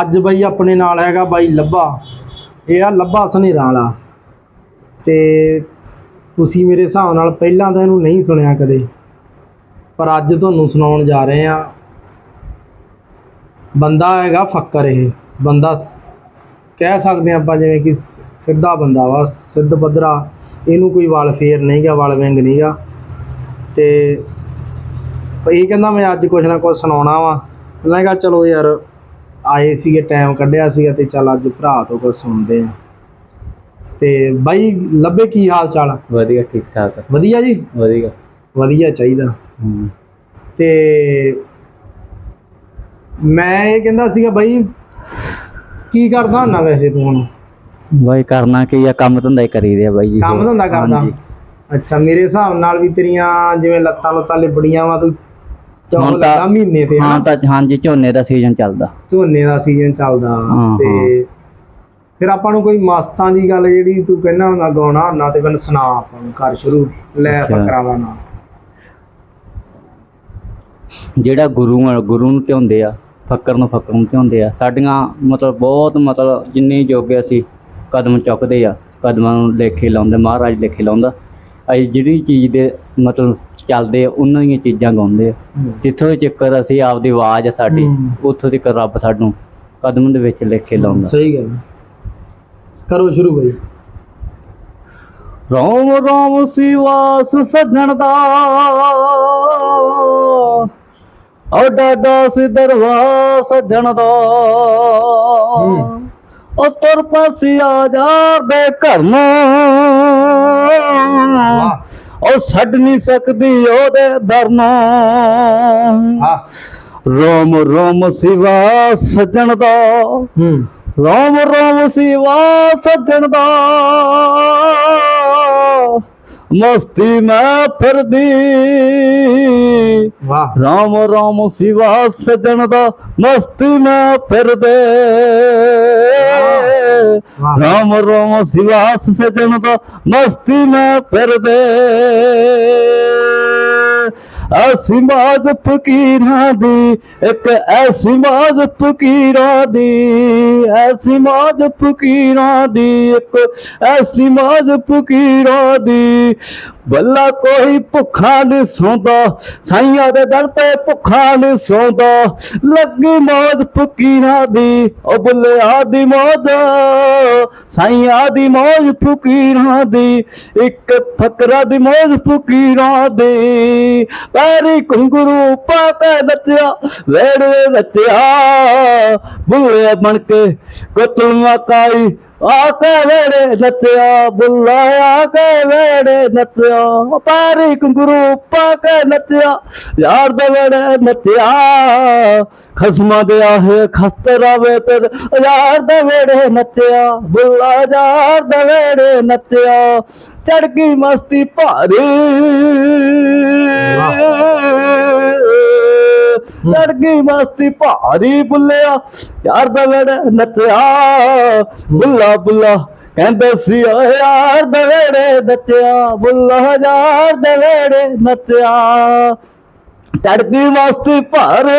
ਅੱਜ ਬਾਈ ਆਪਣੇ ਨਾਲ ਹੈਗਾ ਬਾਈ ਲੱਭਾ। ਇਹ ਆ ਲੱਭਾ ਸਨੇਰਾ ਵਾਲਾ। ਤੇ ਤੁਸੀਂ ਮੇਰੇ ਹਿਸਾਬ ਨਾਲ ਪਹਿਲਾਂ ਤਾਂ ਇਹਨੂੰ ਨਹੀਂ ਸੁਣਿਆ ਕਦੇ। ਪਰ ਅੱਜ ਤੁਹਾਨੂੰ ਸੁਣਾਉਣ ਜਾ ਰਹੇ ਆ ਬੰਦਾ ਹੈਗਾ ਫੱਕਰ ਇਹ। ਬੰਦਾ ਕਹਿ ਸਕਦੇ ਹਾਂ ਆਪਾਂ ਜਿਵੇਂ ਕਿ ਸਿੱਧਾ ਬੰਦਾ ਵਾ, ਸਿੱਧ ਪੱਧਰਾ। ਇਹਨੂੰ ਕੋਈ ਵਾਲ ਫੇਰ ਨਹੀਂ ਗਾ, ਵਾਲ ਵਿੰਗ ਨਹੀਂ ਗਾ। ਤੇ ਇਹ ਕਹਿੰਦਾ ਮੈਂ ਅੱਜ ਕੁਝ ਨਾ ਕੁਝ ਸੁਣਾਉਣਾ ਵਾ। ਮੈਂ ਕਿਹਾ ਚਲੋ ਯਾਰ ਆਏ ਸੀਗੇ ਟਾਈਮ ਕੱਢਿਆ ਸੀਗਾ ਤੇ ਚੱਲ ਅੱਜ ਭਰਾ ਤੋਂ ਕੁਝ ਸੁਣਦੇ ਆ। ਤੇ ਬਾਈ ਲੱਭੇ ਕੀ ਹਾਲ ਚਾਲ? ਵਧੀਆ ਠੀਕ ਠਾਕ ਵਧੀਆ ਜੀ? ਵਧੀਆ। ਵਧੀਆ ਚਾਹੀਦਾ। ਹੂੰ। ਤੇ ਮੈਂ ਇਹ ਕਹਿੰਦਾ ਸੀਗਾ ਬਾਈ ਕੀ ਕਰਦਾ ਹੁੰਨਾ ਵੈਸੇ ਤੂੰ ਹੁਣ? ਬਾਈ ਕਰਨਾ ਕੀ ਆ ਕੰਮ ਧੰਦਾ ਹੀ ਕਰੀਦੇ ਆ ਬਾਈ ਜੀ। ਕੰਮ ਧੰਦਾ ਕਰਦਾ? ਹਾਂਜੀ। ਅੱਛਾ ਮੇਰੇ ਹਿਸਾਬ ਨਾਲ ਵੀ ਤੇਰੀਆਂ ਜਿਵੇਂ ਲੱਤਾਂ ਲੁੱਤਾਂ ਲਿਬੜੀਆਂ ਵਾ ਤੂੰ ਹੁਣ ਤਾਂ- ਲੱਗਾ ਮਹੀਨੇ ਤੇ ਹਾਂ ਹਨਾ? ਤਾਂ ਹਾਂਜੀ ਝੋਨੇ ਦਾ ਸੀਜ਼ਨ ਚੱਲਦਾ ਝੋਨੇ ਦਾ ਸੀਜ਼ਨ ਚੱਲਦਾ ਹਾਂ, ਤੇ ਫਿਰ ਆਪਾਂ ਨੂੰ ਕੋਈ ਮਸਤਾਂ ਦੀ ਗੱਲ ਜਿਹੜੀ ਤੂੰ ਕਹਿੰਦਾ ਹੁੰਦਾ ਗਾਉਣਾ ਹੁੰਦਾ ਤੇ ਮੈਨੂੰ ਸੁਣਾ ਆਪਾਂ ਨੂੰ ਕਰ ਸ਼ੁਰੂ ਲੈ ਅੱਛਾ। ਫਕਰਾਵਾ ਨਾ ਜਿਹੜਾ ਗੁਰੂ ਆ ਗੁਰੂ ਨੂੰ ਧਿਆਉਂਦੇ ਆ ਫੱਕਰ ਨੂੰ ਫੱਕਰ ਨੂੰ ਧਿਆਉਂਦੇ ਆ ਸਾਡੀਆਂ ਮਤਲਬ ਬਹੁਤ ਮਤਲਬ ਜਿੰਨੀ ਜੋਗੇ ਅਸੀਂ ਕਦਮ ਚੁੱਕਦੇ ਆ ਕਦਮਾਂ ਨੂੰ ਲੇਖੇ ਲਾਉਂਦੇ ਮਹਾਰਾਜ ਲੇਖੇ ਲਾਉਂਦਾ ਅਸੀਂ ਜਿਹੜੀ ਚੀਜ਼ ਦੇ ਮਤਲਬ ਚੱਲਦੇ ਆ ਉਹਨਾਂ ਦੀਆਂ ਚੀਜ਼ਾਂ ਗਾਉਂਦੇ ਆ। ਜਿੱਥੋਂ ਚੱਕਰ ਅਸੀਂ ਆਪਦੀ ਆਵਾਜ਼ ਆ ਸਾਡੀ। ਉੱਥੋਂ ਦੀ ਰੱਬ ਸਾਨੂੰ ਕਦਮ ਦੇ ਵਿੱਚ ਲੇਖੇ ਲਾਉਂਦਾ। ਸਹੀ ਗੱਲ ਹੈ। ਕਰੋ ਸ਼ੁਰੂ ਬਾਈ। ਰਾਮ ਰਾਮ ਸਿਵਾਸ ਸੱਜਣ ਦਾ। ਓ ਡਾਡਾ ਸੀ ਦਰਵਾ ਸੱਜਣ ਦਾ। ਹੂੰ। ਓ ਤੁਰ ਪਾਸੀ ਆ ਜਾ ਦੇ ਘਰ ਨੂੰ। ਓ ਛੱਡ ਨਹੀਂ ਸਕਦੀ ਉਹਦੇ ਦਰ ਨੂੰ ਰਾਮ ਰਾਮ ਸਿਵਾ ਸੱਜਣ ਦਾ। ਰਾਮ ਰਾਮ ਸਿਵਾ ਸੱਜਣ ਦਾ। ਮਸਤੀ ਮੈਂ ਫਿਰਦੀ ਵਾਹ ਰਾਮ ਰਾਮ ਸਿਵਾ ਸੱਜਣ ਦਾ ਮਸਤੀ ਮੈਂ ਫਿਰਦੇ ਵਾਹ। ਰਾਮ ਰਾਮ ਸਿਵਾ ਸੱਜਣ ਦਾ ਮਸਤੀ ਮੈਂ ਫਿਰਦੇ ਐਸੀ ਮਾਜ ਫਕੀਰਾਂ ਦੀ, ਇੱਕ ਐਸੀ ਮਾਜ ਫਕੀਰਾਂ ਦੀ, ਐਸੀ ਮਾਜ ਫਕੀਰਾਂ ਦੀ, ਇੱਕ ਐਸੀ ਮਾਜ ਫਕੀਰਾਂ ਦੀ। ਬੱਲਾ ਕੋਈ ਭੁੱਖਾ ਨਹੀਂ ਸੌਂਦਾ ਸਾਈਆਂ ਦੇ ਦਰ ਤੇ ਭੁੱਖਾ ਨਹੀਂ ਸੌਂਦਾ। ਲੱਗੀ ਮੌਜ ਫਕੀਰਾਂ ਦੀ, ਉਹ ਬੁੱਲਿਆ ਦੀ ਮੌਜ। ਸਾਈਆਂ ਦੀ ਮੌਜ ਫਕੀਰਾਂ ਦੀ, ਇੱਕ ਫਕਰਾ ਦੀ ਮੌਜ ਫਕੀਰਾਂ ਦੀ। ਪੈਰੀ ਘੁੰਗਰੂ ਪਾ ਕੇ ਨੱਚਿਆ, ਵੇੜਵੇ ਨੱਚਿਆ। ਬੁੱਲੇ ਬਣ ਕੇ ਕਤਲ ਮਕਾਈ ਆ ਕੇ ਵੇੜੇ ਨੱਚਿਆ ਬੁੱਲਾ ਆ ਕੇ ਵੇੜੇ ਨੱਚਿਆ ਪੈਰੀ ਘੁੰਗਰੂ ਪਾ ਕੇ ਨੱਚਿਆ, ਯਾਰ ਦੇ ਨੱਚਿਆ, ਖਸਮਾਂ ਦੇ ਆਹੇ ਖਸਤੇ ਰਵੇ ਤੇ ਯਾਰ ਦੇ ਵੇੜੇ ਨੱਚਿਆ, ਬੁੱਲਾ ਯਾਰ ਦੇ ਵੇੜੇ ਨੱਚਿਆ ਚੜ ਗਈ ਮਸਤੀ ਭਾਰੀ। ਗਈ ਮਸਤੀ ਭਾਰੀ ਬੁੱਲਿਆ ਯਾਰ ਦਾ ਵੇੜੇ ਨੱਚਿਆ ਬੁੱਲਾ ਬੁੱਲਾ ਕਹਿੰਦੇ ਸੀ ਓ ਯਾਰ ਦੇ ਵੇੜੇ ਨੱਚਿਆ ਬੁੱਲਾ ਯਾਰ ਦੇ ਵੇੜੇ ਨੱਚਿਆ। ਚੜ ਗਈ ਮਸਤੀ ਭਾਰੀ